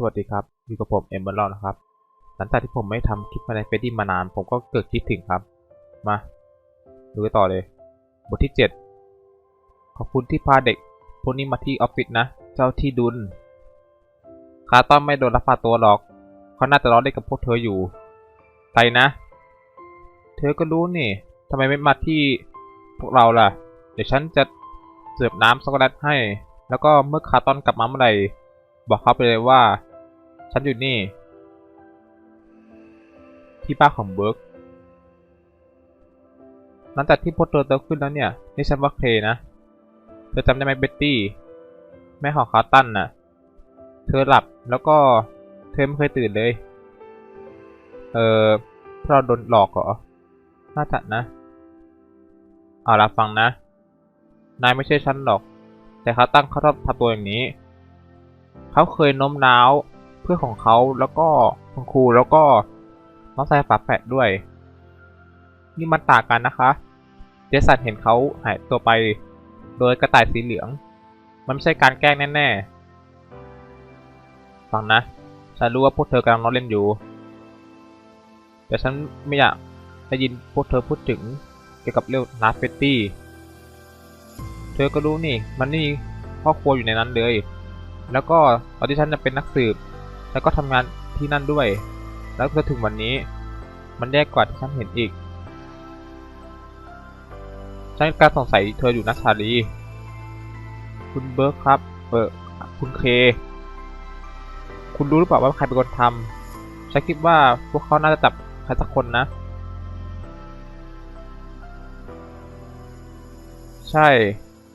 สวัสดีครับอยู่กับผมเอ็มเบอร์ลนะครับ หลังจากที่ผมไม่ทำคลิปมาในเฟซดี้มานาน ผมก็เกิดคิดถึงครับ มา ดูกันต่อเลย บทที่ 7 ขอบคุณที่พาเด็กพวกนี้มาที่ออฟฟิศนะ เจ้าที่ดุลคาร์ตันไม่โดนลักพาตัวหรอก เขาน่าจะล้อเล่นกับพวกเธออยู่ไปนะ เธอก็รู้นี่ทำไมไม่มาที่พวกเราล่ะ เดี๋ยวฉันจะเสิร์ฟน้ำช็อกโกแลตให้ แล้วก็เมื่อคาร์ตันกลับมาเมื่อไหร่บอกเขาไปเลยว่า ฉันอยู่นี่ ที่บ้านของเบิร์กหลังจากที่พวกเธอโตขึ้นแล้วเนี่ยนี่ฉันว่าเคนะ เธอจำได้ไหมเบ็ตตี้ แม่ของคาร์ตันน่ะ เธอหลับแล้วก็เธอไม่เคยตื่นเลย เออพวกเราโดนหลอกเหรอ น่าจะนะ เอาละฟังนะ นายไม่ใช่ฉันหรอก แต่เขาตั้งเขาชอบทำตัวอย่างนี้ เขาเคยโน้มน้าว พื่อนของเขาแล้วก็คุณครูแล้วก็น้องชายฝาแฝดด้วย นี่มันต่างกันนะคะเจสันเห็นเขาหายตัวไป โดยกระต่ายสีเหลือง มันไม่ใช่การแกล้งแน่ๆ ฟังนะ ฉันรู้ว่าพวกเธอกำลังล้อเล่นอยู่ แต่ฉันไม่อยากได้ยินพวกเธอพูดถึงเกี่ยวกับเรื่องลาเฟตตี้ เธอก็รู้นี่ มันนี่ครอบครัวอยู่ในนั้นเลย แล้วก็ตอนที่ฉันจะเป็นนักสืบ แล้วก็ทำงานที่นั่นด้วย แล้วก็ถึงวันนี้ มันแย่กว่าที่ฉันเห็นอีก ฉันกำลังสงสัยเธออยู่นะชาลี คุณเบิร์กครับ เออคุณเค คุณรู้หรือเปล่าว่าใครเป็นคนทำฉันคิดว่าพวกเขาน่าจะจับใครสักคนนะ ใช่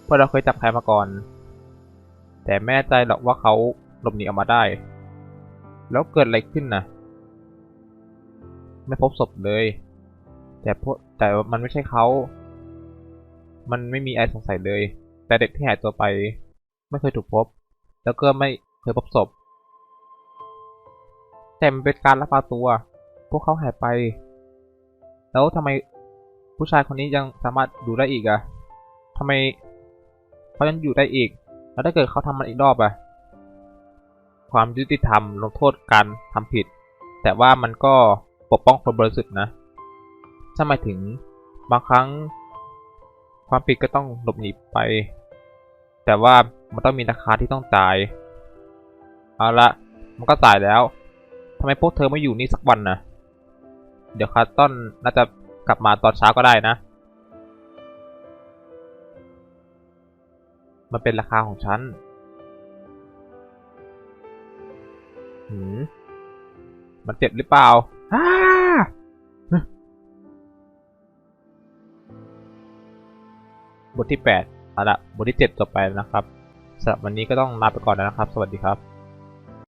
เพราะเราเคยจับใครมาก่อน แต่ไม่แน่ใจหรอกว่าเขาหลบหนีออกมาได้ แล้วเกิดอะไรขึ้นนะไม่พบศพเลย แต่พแต่มันไม่ใช่เขา มันไม่มีอะไรสงสัยเลย แต่เด็กที่หายตัวไป ไม่เคยถูกพบ แล้วก็ไม่เคยพบศพ แต่มันเป็นการลักพาตัว พวกเขาหายไป แล้วทำไมผู้ชายคนนี้ยังสามารถดูได้อีกอะทำไมเขายังอยู่ได้อีก แล้วถ้าเกิดเขาทำมันอีกรอบอะ ความยุติธรรมลงโทษการทำผิด แต่ว่ามันก็ปกป้องคนบริสุทธิ์นะถ้าหมายถึงบางครั้งความผิดก็ต้องหลบหนีไป แต่ว่ามันต้องมีราคาที่ต้องจ่าย เอาละมันก็จ่ายแล้วทำไมพวกเธอไม่อยู่นี่สักวันนะเดี๋ยวคาร์ตันน่าจะกลับมาตอนเช้าก็ได้นะ มันเป็นราคาของฉัน มมันเจ็บหรือเปล่าอ้าบทที่8เอาละบทที่7จบไปแล้วนะครับสำหรับวันนี้ก็ต้องลาไปก่อนแล้วนะครับ สวัสดีครับ